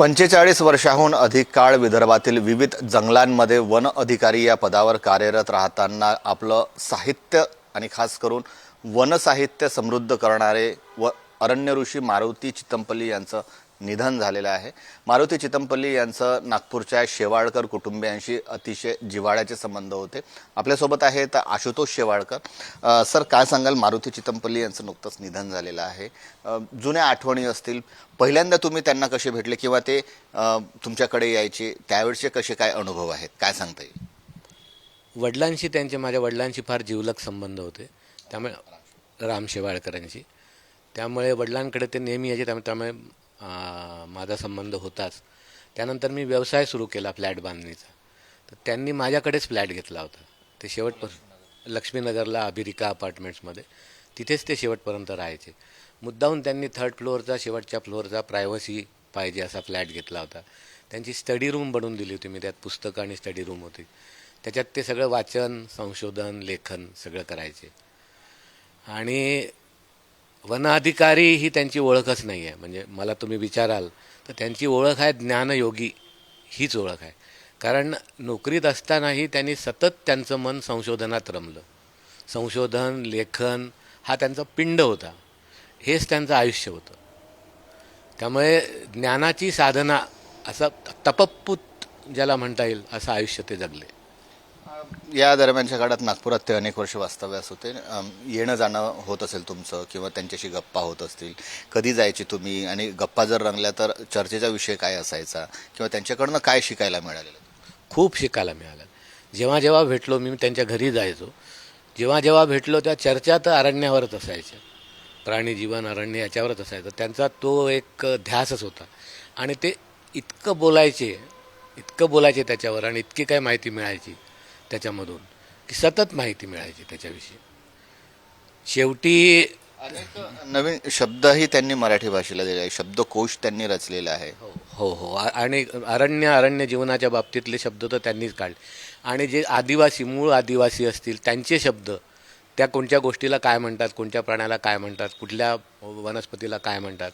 पंचेचाळीस वर्षाहून अधिक काळ विदर्भातील विविध जंगलांमध्ये वन अधिकारी या पदावर कार्यरत राहताना आपलं साहित्य आणि खास करून वनसाहित्य समृद्ध करणारे व अरण्य ऋषी मारुती चितमपल्ली यांचं निधन झालेलं आहे. मारुती चितमपल्ली यांचं नागपूरच्या शेवाळकर कुटुंबियांशी अतिशय जिव्हाळ्याचे संबंध होते. आपल्यासोबत आहेत आशुतोष शेवाळकर. सर काय सांगाल? मारुती चितमपल्ली यांचं नुकतंच निधन झालेलं आहे. जुन्या आठवणी असतील. पहिल्यांदा तुम्ही त्यांना कसे भेटले किंवा ते तुमच्याकडे यायचे त्यावेळचे कसे काय अनुभव आहेत? काय सांगता येईल? वडिलांशी त्यांचे माझ्या वडिलांशी फार जिवलग संबंध होते. त्यामुळे राम शेवाळकरांशी. त्यामुळे वडिलांकडे ते नेहमी यायचे. त्यामुळे त्यामुळे माझा संबंध होताच. त्यानंतर मी व्यवसाय सुरू केला फ्लॅट बांधणीचा. तर त्यांनी माझ्याकडेच फ्लॅट घेतला होता. ते शेवटपर्यंत लक्ष्मीनगरला अभिरिका अपार्टमेंट्समध्ये. तिथेच ते शेवटपर्यंत राहायचे. मुद्दाहून त्यांनी थर्ड फ्लोअरचा शेवटच्या फ्लोअरचा प्रायव्हसी पाहिजे असा फ्लॅट घेतला होता. त्यांची स्टडी रूम बनवून दिली होती मी. त्यात पुस्तकं आणि स्टडी रूम होती. त्याच्यात ते सगळं वाचन संशोधन लेखन सगळं करायचे. आणि वन अधिकारी ही त्यांची ओळखच नाही आहे म्हणजे मला तुम्ही विचाराल तर त्यांची ओळख आहे ज्ञानयोगी. हीच ओळख आहे. कारण नोकरीत असतानाही त्यांनी सतत त्यांचं मन संशोधनात रमलं. संशोधन लेखन हा त्यांचा पिंड होता. हेच त्यांचं आयुष्य होतं. त्यामुळे ज्ञानाची साधना असं तपप्पूत ज्याला म्हणता येईल असं आयुष्य ते जगले. या दरम्यानच्या काळात नागपुरात ते अनेक वर्ष वास्तव्यास होते येणं जाणं होत असेल तुमचं किंवा त्यांच्याशी गप्पा होत असतील. कधी जायची तुम्ही? आणि गप्पा जर रंगल्या तर चर्चेचा विषय काय असायचा? किंवा त्यांच्याकडनं काय शिकायला मिळालेलं? खूप शिकायला मिळालं. जेव्हा जेव्हा भेटलो मी त्यांच्या घरी जायचो. जेव्हा जेव्हा भेटलो त्या चर्चा तर अरण्यावरच असायच्या. प्राणी जीवन अरण्य याच्यावरच असायचं. त्यांचा तो एक ध्यासच होता. आणि ते इतकं बोलायचे इतकं बोलायचे त्याच्यावर आणि इतकी काय माहिती मिळायची. त्याच्यामधून की सतत माहिती मिळायची त्याच्याविषयी. शेवटी अनेक नवीन शब्दही त्यांनी मराठी भाषेला दिले आहे शब्दकोश त्यांनी रचलेला आहे. हो हो आ- आणि अरण्य अरण्य जीवनाच्या बाबतीतले शब्द तर त्यांनीच काढले. आणि जे आदिवासी मूळ आदिवासी असतील त्यांचे शब्द त्या कोणत्या गोष्टीला काय म्हणतात कोणत्या प्राण्याला काय म्हणतात कुठल्या वनस्पतीला काय म्हणतात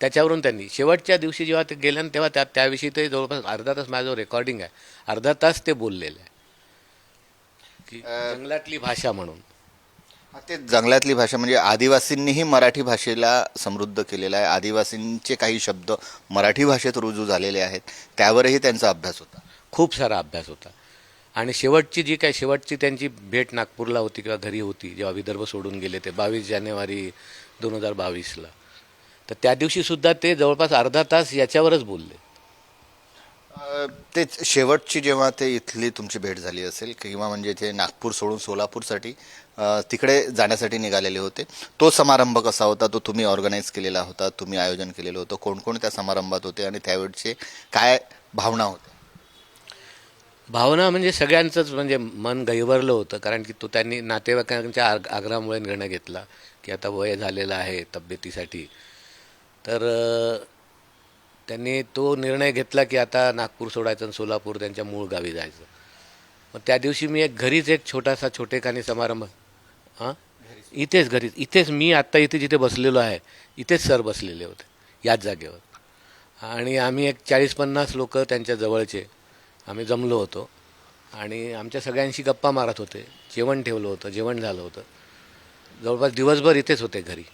त्याच्यावरून त्यांनी. शेवटच्या दिवशी जेव्हा ते गेले ना तेव्हा त्या त्याविषयी ते जवळपास अर्धा तास माझं रेकॉर्डिंग आहे. अर्धा तास ते बोललेलं आहे. की जंगलातली भाषा म्हणून. ते जंगलातली भाषा म्हणजे आदिवासींनीही मराठी भाषेला समृद्ध केलेला आहे. आदिवासींचे काही शब्द मराठी भाषेत रुजू झालेले आहेत. त्यावरही त्यांचा अभ्यास होता. खूप सारा अभ्यास होता. आणि शेवटची जी काय शेवटची त्यांची भेट नागपूरला होती किंवा घरी होती जेव्हा विदर्भ सोडून गेले ते बावीस जानेवारी दोन हजार बावीसला. तर त्या दिवशीसुद्धा ते जवळपास अर्धा तास याच्यावरच बोलले. ते तेच शेवटची जेव्हा ते इथली तुमची भेट झाली असेल किंवा म्हणजे ते नागपूर सोडून सोलापूरसाठी तिकडे जाण्यासाठी निघालेले होते तो समारंभ कसा होता? तो तुम्ही ऑर्गनाईज केलेला होता तुम्ही आयोजन केलेलं होतं कोण कोण त्या समारंभात होते आणि त्यावेळचे काय भावना होत्या? भावना म्हणजे सगळ्यांचंच म्हणजे मन गैवरलं होतं कारण की तो त्यांनी नातेवाईकांच्या आग आग्रहामुळे निर्णय घेतला की आता वय झालेलं आहे तब्येतीसाठी. तर त्यांनी तो निर्णय घेतला की आता नागपूर सोडायचं आणि सोलापूर त्यांच्या मूळ गावी जायचं. मग त्या दिवशी मी एक घरीच एक छोटासा छोटेखानी समारंभ हां? इथेच घरीच इथेच मी आत्ता इथे जिथे बसलेलो आहे इथेच सर बसलेले होते याच जागेवर. आणि आम्ही एक चाळीस पन्नास लोक त्यांच्या जवळचे आम्ही जमलो होतो. आणि आमच्या सगळ्यांशी गप्पा मारत होते जेवण ठेवलं होतं जेवण झालं होतं. जवळपास दिवसभर इथेच होते घरी.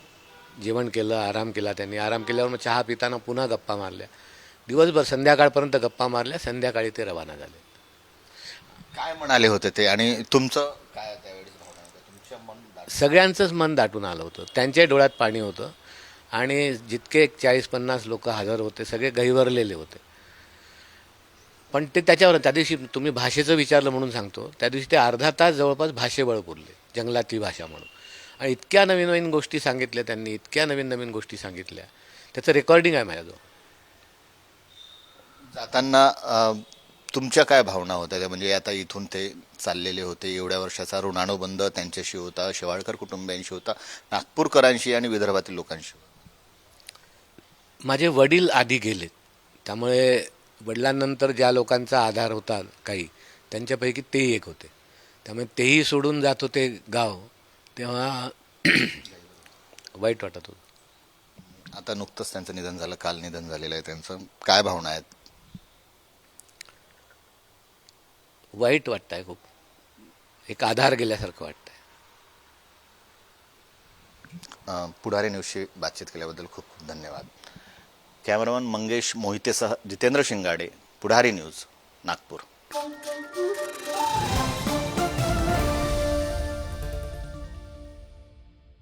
जेवण केलं आराम केला त्यांनी. आराम केल्यावर मग चहा पिताना पुन्हा गप्पा मारल्या. दिवसभर संध्याकाळपर्यंत गप्पा मारल्या संध्याकाळी ते रवाना झाले. काय म्हणाले होते ते? आणि तुमचं काय त्यावेळेस भावना होत्या? तुमच्या मन दाट- सगळ्यांचंच मन दाटून आलं होतं. त्यांच्याही डोळ्यात पाणी होतं. आणि जितके एक चाळीस पन्नास लोक हजर होते सगळे गहिवरलेले होते. पण ते त्याच्यावर त्या दिवशी तुम्ही भाषेचं विचारलं म्हणून सांगतो. त्या दिवशी ते अर्धा तास जवळपास भाषेबळ पुरले जंगलातली भाषा म्हणून. इतक्या नवीन नवीन गोष्टी सांगितल्या त्यांनी इतक्या नवीन नवीन गोष्टी सांगितल्या. त्याचं रेकॉर्डिंग आहे माझ्याजवळ. जाताना तुमच्या काय भावना होत्या त्या? म्हणजे आता इथून ते चाललेले होते एवढ्या वर्षाचा ऋणानुबंध त्यांच्याशी होता शेवाळकर कुटुंबियांशी होता नागपूरकरांशी आणि विदर्भातील लोकांशी. माझे वडील आधी गेलेत. त्यामुळे वडिलांनंतर ज्या लोकांचा आधार होता काही त्यांच्यापैकी तेही एक होते. त्यामुळे तेही सोडून जात होते गाव. तेव्हा वाईट वाटत होतं. आता नुकतंच त्यांचं निधन झालं काल निधन झालेलं आहे त्यांचं. काय भावना आहेत? वाईट वाटतं आहे खूप. एक आधार गेल्यासारखं वाटतं पुढारी न्यूजशी बातचीत केल्याबद्दल खूप खूप धन्यवाद. कॅमेरामन मंगेश मोहितेसह जितेंद्र शिंगाडे पुढारी न्यूज नागपूर.